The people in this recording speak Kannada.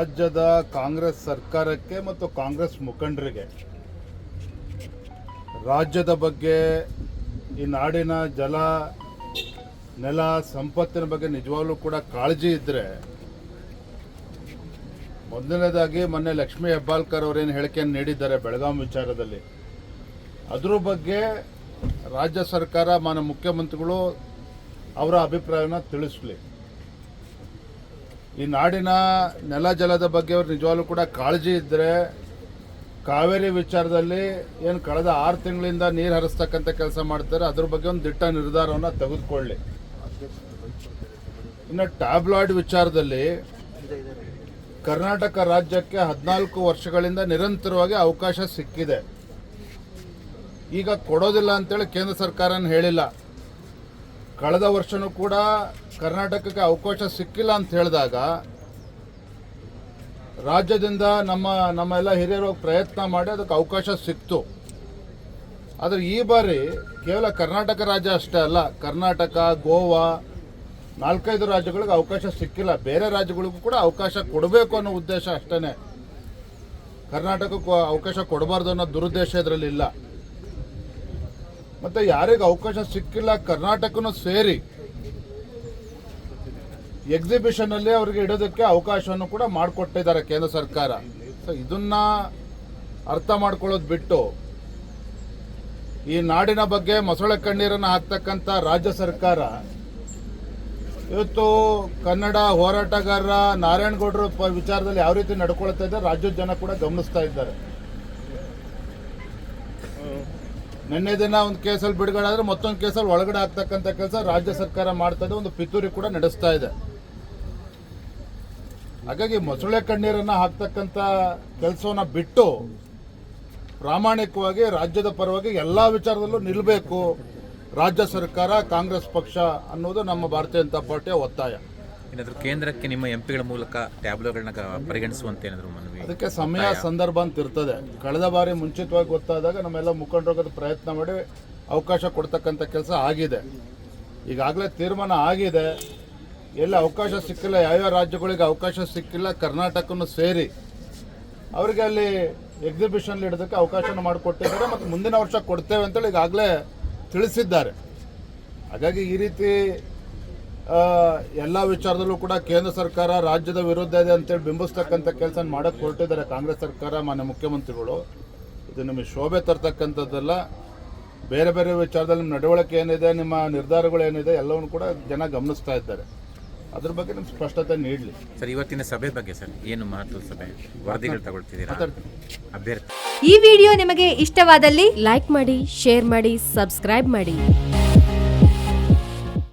ರಾಜ್ಯದ ಕಾಂಗ್ರೆಸ್ ಸರ್ಕಾರಕ್ಕೆ ಮತ್ತು ಕಾಂಗ್ರೆಸ್ ಮುಖಂಡರಿಗೆ ರಾಜ್ಯದ ಬಗ್ಗೆ ಈ ನಾಡಿನ ಜಲ, ನೆಲ, ಸಂಪತ್ತಿನ ಬಗ್ಗೆ ನಿಜವಾಗ್ಲೂ ಕೂಡ ಕಾಳಜಿ ಇದ್ದರೆ ಮೊದಲನೇದಾಗಿ ಮೊನ್ನೆ ಲಕ್ಷ್ಮೀ ಹೆಬ್ಬಾಳ್ಕರ್ ಅವರೇನು ಹೇಳಿಕೆಯನ್ನು ನೀಡಿದ್ದಾರೆ ಬೆಳಗಾಂ ವಿಚಾರದಲ್ಲಿ. ಅದ್ರ ಬಗ್ಗೆ ರಾಜ್ಯ ಸರ್ಕಾರ ಮಾನ ಮುಖ್ಯಮಂತ್ರಿಗಳು ಅವರ ಅಭಿಪ್ರಾಯನ ತಿಳಿಸ್ಲಿ. ಈ ನಾಡಿನ ನೆಲ ಜಲದ ಬಗ್ಗೆ ಅವ್ರು ನಿಜವಾಗ್ಲೂ ಕೂಡ ಕಾಳಜಿ ಇದ್ದರೆ ಕಾವೇರಿ ವಿಚಾರದಲ್ಲಿ ಏನು ಕಳೆದ ಆರು ತಿಂಗಳಿಂದ ನೀರು ಹರಿಸ್ತಕ್ಕಂಥ ಕೆಲಸ ಮಾಡ್ತಾರೆ, ಅದ್ರ ಬಗ್ಗೆ ಒಂದು ದಿಟ್ಟ ನಿರ್ಧಾರವನ್ನು ತೆಗೆದುಕೊಳ್ಳಿ. ಇನ್ನು ಟ್ಯಾಬ್ಲಾಯ್ಡ್ ವಿಚಾರದಲ್ಲಿ ಕರ್ನಾಟಕ ರಾಜ್ಯಕ್ಕೆ ಹದಿನಾಲ್ಕು ವರ್ಷಗಳಿಂದ ನಿರಂತರವಾಗಿ ಅವಕಾಶ ಸಿಕ್ಕಿದೆ. ಈಗ ಕೊಡೋದಿಲ್ಲ ಅಂತೇಳಿ ಕೇಂದ್ರ ಸರ್ಕಾರನ ಹೇಳಿಲ್ಲ. ಕಳೆದ ವರ್ಷನೂ ಕೂಡ ಕರ್ನಾಟಕಕ್ಕೆ ಅವಕಾಶ ಸಿಕ್ಕಿಲ್ಲ ಅಂತ ಹೇಳಿದಾಗ ರಾಜ್ಯದಿಂದ ನಮ್ಮ ನಮ್ಮ ಎಲ್ಲ ಹಿರಿಯರು ಪ್ರಯತ್ನ ಮಾಡಿ ಅದಕ್ಕೆ ಅವಕಾಶ ಸಿಕ್ತು. ಆದರೆ ಈ ಬಾರಿ ಕೇವಲ ಕರ್ನಾಟಕ ರಾಜ್ಯ ಅಷ್ಟೇ ಅಲ್ಲ, ಕರ್ನಾಟಕ, ಗೋವಾ ನಾಲ್ಕೈದು ರಾಜ್ಯಗಳಿಗೆ ಅವಕಾಶ ಸಿಕ್ಕಿಲ್ಲ. ಬೇರೆ ರಾಜ್ಯಗಳಿಗೂ ಕೂಡ ಅವಕಾಶ ಕೊಡಬೇಕು ಅನ್ನೋ ಉದ್ದೇಶ ಅಷ್ಟೇ ಕರ್ನಾಟಕಕ್ಕೂ ಅವಕಾಶ ಕೊಡಬಾರ್ದು ಅನ್ನೋ ದುರುದ್ದೇಶ ಇದರಲ್ಲಿ ಇಲ್ಲ. ಮತ್ತು ಯಾರಿಗೆ ಅವಕಾಶ ಸಿಕ್ಕಿಲ್ಲ, ಕರ್ನಾಟಕನೂ ಸೇರಿ. ಎಕ್ಸಿಬಿಷನ್ ಅಲ್ಲಿ ಅವರಿಗೆ ಇಡೋದಕ್ಕೆ ಅವಕಾಶವನ್ನು ಕೂಡ ಮಾಡಿಕೊಟ್ಟಿದ್ದಾರೆ ಕೇಂದ್ರ ಸರ್ಕಾರ. ಸೊ ಇದನ್ನ ಅರ್ಥ ಮಾಡ್ಕೊಳ್ಳೋದು ಬಿಟ್ಟು ಈ ನಾಡಿನ ಬಗ್ಗೆ ಮೊಸಳೆ ಕಣ್ಣೀರನ್ನು ಹಾಕ್ತಕ್ಕಂಥ ರಾಜ್ಯ ಸರ್ಕಾರ ಇವತ್ತು ಕನ್ನಡ ಹೋರಾಟಗಾರ ನಾರಾಯಣಗೌಡರ ವಿಚಾರದಲ್ಲಿ ಯಾವ ರೀತಿ ನಡ್ಕೊಳ್ತಾ ಇದ್ದಾರೆ ರಾಜ್ಯದ ಜನ ಕೂಡ ಗಮನಿಸ್ತಾ ಇದ್ದಾರೆ. ನಿನ್ನೆ ದಿನ ಒಂದು ಕೇಸಲ್ಲಿ ಬಿಡುಗಡೆ ಆದರೆ ಮತ್ತೊಂದು ಕೇಸಲ್ಲಿ ಒಳಗಡೆ ಆಗ್ತಕ್ಕಂಥ ಕೆಲಸ ರಾಜ್ಯ ಸರ್ಕಾರ ಮಾಡ್ತಾ ಒಂದು ಪಿತೂರಿ ಕೂಡ ನಡೆಸ್ತಾ ಇದೆ. ಹಾಗಾಗಿ ಮೊಸಳೆ ಕಣ್ಣೀರನ್ನ ಹಾಕ್ತಕ್ಕಂಥ ಕೆಲಸವನ್ನ ಬಿಟ್ಟು ಪ್ರಾಮಾಣಿಕವಾಗಿ ರಾಜ್ಯದ ಪರವಾಗಿ ಎಲ್ಲಾ ವಿಚಾರದಲ್ಲೂ ನಿಲ್ಲಬೇಕು ರಾಜ್ಯ ಸರ್ಕಾರ, ಕಾಂಗ್ರೆಸ್ ಪಕ್ಷ ಅನ್ನೋದು ನಮ್ಮ ಭಾರತೀಯ ಜನತಾ ಪಾರ್ಟಿಯ ಒತ್ತಾಯ. ಏನಾದರೂ ಕೇಂದ್ರಕ್ಕೆ ನಿಮ್ಮ ಎಂಪಿಗಳ ಮೂಲಕ ಟ್ಯಾಬ್ಲೋಗಳನ್ನ ಪರಿಗಣಿಸುವಂತೆ ಏನಾದರೂ ಮನವಿ ಅದಕ್ಕೆ ಸಮಯ ಸಂದರ್ಭ ಅಂತ ಇರ್ತದೆ. ಕಳೆದ ಬಾರಿ ಮುಂಚಿತವಾಗಿ ಗೊತ್ತಾದಾಗ ನಮ್ಮೆಲ್ಲ ಮುಖಂಡರು ಪ್ರಯತ್ನ ಮಾಡಿ ಅವಕಾಶ ಕೊಡ್ತಕ್ಕಂಥ ಕೆಲಸ ಆಗಿದೆ. ಈಗಾಗಲೇ ತೀರ್ಮಾನ ಆಗಿದೆ. ಎಲ್ಲಿ ಅವಕಾಶ ಸಿಕ್ಕಿಲ್ಲ ಯಾವ್ಯಾವ ರಾಜ್ಯಗಳಿಗೆ ಅವಕಾಶ ಸಿಕ್ಕಿಲ್ಲ ಕರ್ನಾಟಕನೂ ಸೇರಿ. ಅವರಿಗೆ ಅಲ್ಲಿ ಎಕ್ಸಿಬಿಷನ್ ಇಡೋದಕ್ಕೆ ಅವಕಾಶನ ಮಾಡಿಕೊಟ್ಟಿದ್ದಾರೆ ಮತ್ತು ಮುಂದಿನ ವರ್ಷ ಕೊಡ್ತೇವೆ ಅಂತೇಳಿ ಈಗಾಗಲೇ ತಿಳಿಸಿದ್ದಾರೆ. ಹಾಗಾಗಿ ಈ ರೀತಿ ಎಲ್ಲ ವಿಚಾರದಲ್ಲೂ ಕೂಡ ಕೇಂದ್ರ ಸರ್ಕಾರ ರಾಜ್ಯದ ವಿರುದ್ಧ ಇದೆ ಅಂತೇಳಿ ಬಿಂಬಿಸ್ತಕ್ಕಂಥ ಕೆಲಸ ಮಾಡಕ್ಕೆ ಹೊರಟಿದ್ದಾರೆ ಕಾಂಗ್ರೆಸ್ ಸರ್ಕಾರ ಮಾನ್ಯ ಮುಖ್ಯಮಂತ್ರಿಗಳು. ಇದು ನಿಮಗೆ ಶೋಭೆ ತರ್ತಕ್ಕಂಥದ್ದೆಲ್ಲ. ಬೇರೆ ಬೇರೆ ವಿಚಾರದಲ್ಲಿ ನಿಮ್ಮ ನಡವಳಿಕೆ ಏನಿದೆ ನಿಮ್ಮ ನಿರ್ಧಾರಗಳು ಏನಿದೆ ಎಲ್ಲವನ್ನು ಕೂಡ ಜನ ಗಮನಿಸ್ತಾ ಇದ್ದಾರೆ. ಅದ್ರ ಬಗ್ಗೆ ನಿಮ್ಗೆ ಸ್ಪಷ್ಟತೆ ನೀಡಲಿ. ಸರ್ ಇವತ್ತಿನ ಸಭೆ ಬಗ್ಗೆ ಸರ್ ಏನು ಮಹತ್ವದ ಸಭೆ? ವರದಿಗಳು ತಗೊಳ್ತಿದ್ದೀರಾ? ಅಭ್ಯರ್ಥಿ. ಈ ವಿಡಿಯೋ ನಿಮಗೆ ಇಷ್ಟವಾದಲ್ಲಿ ಲೈಕ್ ಮಾಡಿ ಶೇರ್ ಮಾಡಿ ಸಬ್ಸ್ಕ್ರೈಬ್ ಮಾಡಿ.